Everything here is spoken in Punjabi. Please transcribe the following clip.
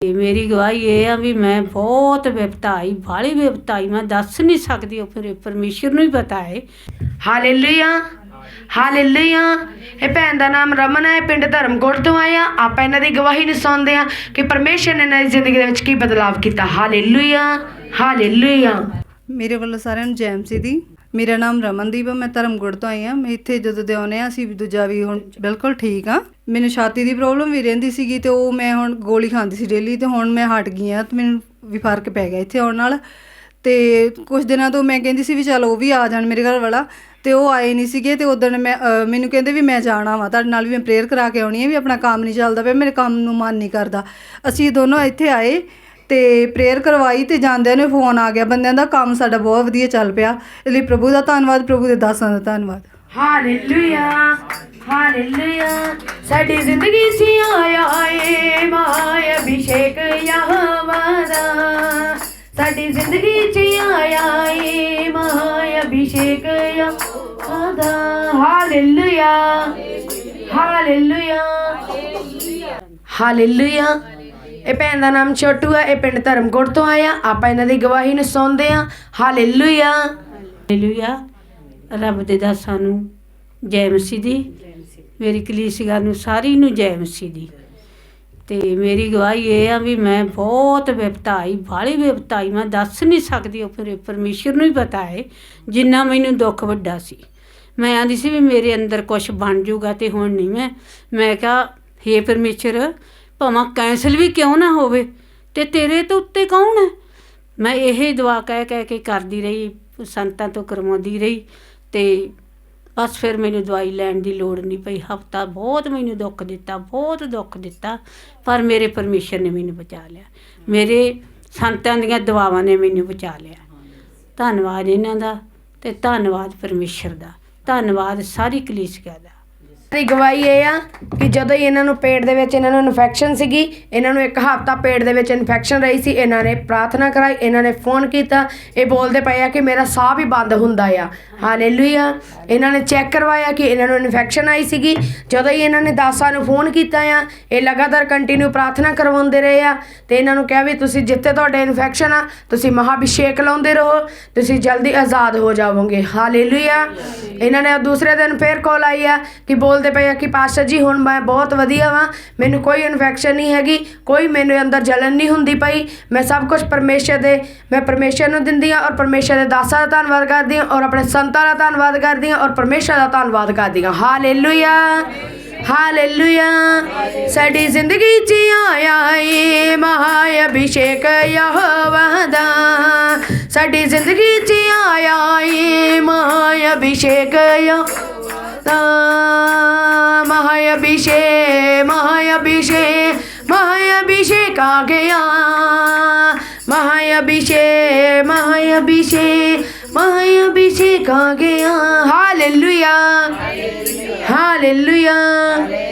ਤੇ ਮੇਰੀ ਗਵਾਹੀ ਇਹ ਆ ਵੀ ਮੈਂ ਬਹੁਤ ਵਿਪਤਾਈ ਬਾਹਲੀ ਵਿਪਤਾਈ ਮੈਂ ਦੱਸ ਨਹੀਂ ਸਕਦੀ ਉਹ ਫਿਰ ਪਰਮੇਸ਼ਰ ਨੂੰ ਹੀ ਪਤਾ ਹੈ। Hallelujah hallelujah. ਇਹ ਭੈਣ ਦਾ ਨਾਮ ਰਮਨ ਹੈ ਪਿੰਡ ਧਰਮਕੋਟ ਤੋਂ ਆਇਆ ਆਪਾਂ ਇਹਨਾਂ ਦੀ ਗਵਾਹੀ ਨੂੰ ਸੁਣਦੇ ਹਾਂ ਕਿ ਪਰਮੇਸ਼ਰ ਨੇ ਇਹਨਾਂ ਦੀ ਜ਼ਿੰਦਗੀ ਦੇ ਵਿੱਚ ਕੀ ਬਦਲਾਵ ਕੀਤਾ। Hallelujah hallelujah. ਮੇਰੇ ਵੱਲੋਂ ਸਾਰਿਆਂ ਨੂੰ ਜੈਮ ਸੀ ਦੀ। ਮੇਰਾ ਨਾਮ ਰਮਨਦੀਪ ਹੈ ਮੈਂ ਧਰਮਗੁੜ ਤੋਂ ਆਈ ਹਾਂ ਮੈਂ ਇੱਥੇ ਜਦੋਂ ਦੇ ਆਉਨੇ ਆ ਅਸੀਂ ਵੀ ਦੂਜਾ ਵੀ ਹੁਣ ਬਿਲਕੁਲ ਠੀਕ ਆ। ਮੈਨੂੰ ਛਾਤੀ ਦੀ ਪ੍ਰੋਬਲਮ ਵੀ ਰਹਿੰਦੀ ਸੀਗੀ ਤੇ ਉਹ ਮੈਂ ਹੁਣ ਗੋਲੀ ਖਾਂਦੀ ਸੀ ਡੇਲੀ ਤੇ ਹੁਣ ਮੈਂ ਹਟ ਗਈ ਆ ਤੇ ਮੈਨੂੰ ਵੀ ਫ਼ਰਕ ਪੈ ਗਿਆ ਇੱਥੇ ਆਉਣ ਨਾਲ। ਤੇ ਕੁਝ ਦਿਨਾਂ ਤੋਂ ਮੈਂ ਕਹਿੰਦੀ ਸੀ ਵੀ ਚਲ ਉਹ ਵੀ ਆ ਜਾਣ ਮੇਰੇ ਘਰ ਵਾਲਾ। ਤੇ ਉਹ ਆਏ ਨਹੀਂ ਸੀਗੇ ਤੇ ਉਦੋਂ ਮੈਂ ਅ, ਮੈਨੂੰ ਕਹਿੰਦੇ ਵੀ ਮੈਂ ਜਾਣਾ ਵਾ ਤੁਹਾਡੇ ਨਾਲ ਵੀ ਮੈਂ ਪ੍ਰੇਅਰ ਕਰਾ ਕੇ ਆਉਣੀ ਹੈ ਵੀ ਆਪਣਾ ਕੰਮ ਨਹੀਂ ਚੱਲਦਾ ਪਿਆ ਮੇਰੇ ਕੰਮ ਨੂੰ ਮਨ ਨਹੀਂ ਕਰਦਾ। ਅਸੀਂ ਦੋਨੋਂ ਇੱਥੇ ਆਏ ਤੇ ਪ੍ਰੇਅਰ ਕਰਵਾਈ ਤੇ ਜਾਂਦਿਆਂ ਨੇ ਫੋਨ ਆ ਗਿਆ ਬੰਦਿਆਂ ਦਾ ਕੰਮ ਸਾਡਾ ਬਹੁਤ ਵਧੀਆ ਚੱਲ ਪਿਆ। ਇਸ ਲਈ ਪ੍ਰਭੂ ਦਾ ਧੰਨਵਾਦ ਪ੍ਰਭੂ ਦੇ ਦਾਸਾਂ ਦਾ ਧੰਨਵਾਦ। ਹਾਲੇਲੂਇਆ ਹਾਲੇਲੂਇਆ ਸਾਡੀ ਜ਼ਿੰਦਗੀ 'ਚ ਆਇਆ ਏ ਮਾਇਆ ਅਭਿਸ਼ੇਕ ਯਹਵਾ ਦਾ ਸਾਡੀ ਜ਼ਿੰਦਗੀ 'ਚ ਆਇਆ ਏ ਮਾਇਆ ਅਭਿਸ਼ੇਕ ਯਹਵਾ ਦਾ ਹਾਲੇਲੂਇਆ ਹਾਲੇਲੂਇਆ ਹਾਲੇਲੂਇਆ। ਇਹ ਭੈਣ ਦਾ ਨਾਮ ਛੋਟੂ ਆ, ਇਹ ਪਿੰਡ ਧਰਮਕੋਟ ਤੋਂ ਆਇਆ। ਆਪਾਂ ਇਹਨਾਂ ਦੀ ਗਵਾਹੀ ਨੂੰ ਸੁਣਦੇ ਹਾਂ। ਹਾਲੇਲੂਇਆ। ਹਾਲੇਲੂਇਆ। ਰੱਬ ਦੇ ਦਾਸਾਂ ਨੂੰ ਜੈ ਮਸੀਹ ਦੀ। ਮੇਰੀ ਕਲੀਸਿਆ ਨੂੰ ਸਾਰੀ ਨੂੰ ਜੈ ਮਸੀਹ ਦੀ ਤੇ ਮੇਰੀ ਗਵਾਹੀ ਇਹ ਆ ਵੀ ਮੈਂ ਬਹੁਤ ਵਿਪਤਾਈ, ਬਾਹਲੀ ਵਿਪਤਾਈ, ਮੈਂ ਦੱਸ ਨਹੀਂ ਸਕਦੀ ਉਹ ਫਿਰ ਪਰਮੇਸ਼ਰ ਨੂੰ ਹੀ ਪਤਾ ਹੈ, ਜਿੰਨਾ ਮੈਨੂੰ ਦੁੱਖ ਵੱਡਾ ਸੀ। ਮੈਂ ਆਂਦੀ ਸੀ ਵੀ ਮੇਰੇ ਅੰਦਰ ਕੁਝ ਬਣ ਜਾਊਗਾ ਤੇ ਹੁਣ ਨਹੀਂ ਮੈਂ ਮੈਂ ਕਿਹਾ, ਹੇ ਪਰਮੇਸ਼ਰ, ਭਾਵੇਂ ਕੈਂਸਲ ਵੀ ਕਿਉਂ ਨਾ ਹੋਵੇ, ਤੇ ਤੇਰੇ ਤੋਂ ਉੱਤੇ ਕੌਣ ਹੈ? ਮੈਂ ਇਹ ਦੁਆ ਕਹਿ ਕਹਿ ਕੇ ਕਰਦੀ ਰਹੀ, ਸੰਤਾਂ ਤੋਂ ਕਰਵਾਉਂਦੀ ਰਹੀ, ਤੇ ਬਸ ਫਿਰ ਮੈਨੂੰ ਦਵਾਈ ਲੈਣ ਦੀ ਲੋੜ ਨਹੀਂ ਪਈ। ਹਫਤਾ ਬਹੁਤ ਮੈਨੂੰ ਦੁੱਖ ਦਿੱਤਾ, ਬਹੁਤ ਦੁੱਖ ਦਿੱਤਾ, ਪਰ ਮੇਰੇ ਪਰਮੇਸ਼ਰ ਨੇ ਮੈਨੂੰ ਬਚਾ ਲਿਆ। ਮੇਰੇ ਸੰਤਾਂ ਦੀਆਂ ਦੁਆਵਾਂ ਨੇ ਮੈਨੂੰ ਬਚਾ ਲਿਆ। ਧੰਨਵਾਦ ਇਹਨਾਂ ਦਾ ਤੇ ਧੰਨਵਾਦ ਪਰਮੇਸ਼ਰ ਦਾ। ਧੰਨਵਾਦ ਸਾਰੀ ਕਲੀਸਿਆ ਦਾ। ਦੀ ਗਵਾਹੀ ਇਹ ਆ ਕਿ ਜਦੋਂ ਹੀ ਇਹਨਾਂ ਨੂੰ ਪੇਟ ਦੇ ਵਿੱਚ ਇਹਨਾਂ ਨੂੰ ਇਨਫੈਕਸ਼ਨ ਸੀਗੀ, ਇਹਨਾਂ ਨੂੰ ਇੱਕ ਹਫ਼ਤਾ ਪੇਟ ਦੇ ਵਿੱਚ ਇਨਫੈਕਸ਼ਨ ਰਹੀ ਸੀ, ਇਹਨਾਂ ਨੇ ਪ੍ਰਾਰਥਨਾ ਕਰਾਈ, ਇਹਨਾਂ ਨੇ ਫੋਨ ਕੀਤਾ। ਇਹ ਬੋਲਦੇ ਪਏ ਆ ਕਿ ਮੇਰਾ ਸਾਹ ਵੀ ਬੰਦ ਹੁੰਦਾ ਆ। ਹਾਲੇਲੂਇਆ ਇਹਨਾਂ ਨੇ ਚੈੱਕ ਕਰਵਾਇਆ ਕਿ ਇਹਨਾਂ ਨੂੰ ਇਨਫੈਕਸ਼ਨ ਆਈ ਸੀਗੀ। ਜਦੋਂ ਹੀ ਇਹਨਾਂ ਨੇ ਦਾਸਾਂ ਨੂੰ ਫੋਨ ਕੀਤਾ ਆ, ਇਹ ਲਗਾਤਾਰ ਕੰਟੀਨਿਊ ਪ੍ਰਾਰਥਨਾ ਕਰਵਾਉਂਦੇ ਰਹੇ ਆ। ਤੇ ਇਹਨਾਂ ਨੂੰ ਕਿਹਾ ਵੀ ਤੁਸੀਂ ਜਿੱਥੇ ਤੁਹਾਡੇ ਇਨਫੈਕਸ਼ਨ ਆ, ਤੁਸੀਂ ਮਹਾਭਿਸ਼ੇਕ ਲਾਉਂਦੇ ਰਹੋ, ਤੁਸੀਂ ਜਲਦੀ ਆਜ਼ਾਦ ਹੋ ਜਾਵੋਗੇ। ਹਾਲੇਲੂਇਆ ਇਹਨਾਂ ਨੇ ਦੂਸਰੇ ਦਿਨ ਫੇਰ ਕਾਲ ਆਈ ਆ ਕਿ ਬੋਲ ਬੋਲਦੇ ਪਏ ਆ ਕਿ ਪਾਸਟਰ ਜੀ, ਹੁਣ ਮੈਂ ਬਹੁਤ ਵਧੀਆ ਵਾਂ, ਮੈਨੂੰ ਕੋਈ ਇਨਫੈਕਸ਼ਨ ਨਹੀਂ ਹੈਗੀ, ਕੋਈ ਮੈਨੂੰ ਅੰਦਰ ਜਲਨ ਨਹੀਂ ਹੁੰਦੀ ਪਈ। ਮੈਂ ਸਭ ਕੁਝ ਪਰਮੇਸ਼ਰ ਦੇ, ਮੈਂ ਪਰਮੇਸ਼ਰ ਨੂੰ ਦਿੰਦੀ ਆ ਔਰ ਪਰਮੇਸ਼ਰ ਦੇ ਦਾਸਾਂ ਦਾ ਧੰਨਵਾਦ ਕਰਦੀ ਆ ਔਰ ਆਪਣੇ ਸੰਤਾਂ ਦਾ ਧੰਨਵਾਦ ਕਰਦੀ ਆ ਔਰ ਪਰਮੇਸ਼ਰ ਦਾ ਧੰਨਵਾਦ ਕਰਦੀ ਆ ਹਾਲੇਲੂਇਆ ਹਾਲੇਲੂਇਆ ਸਾਡੀ ਜ਼ਿੰਦਗੀ 'ਚ ਆਇਆ ਏ ਮਹਾ ਅਭਿਸ਼ੇਕ ਯਹੋਵਾ ਦਾ। ਸਾਡੀ ਜ਼ਿੰਦਗੀ 'ਚ ਆਇਆ ਏ ਮਹਾ ਅਭਿਸ਼ੇਕ ਯਹੋਵਾ ਅਭਿਸ਼ੇਕ ਆ ਗਿਆ ਮਹਾ ਅਭਿਸ਼ੇਕ ਮਹਾ ਅਭਿਸ਼ੇਕ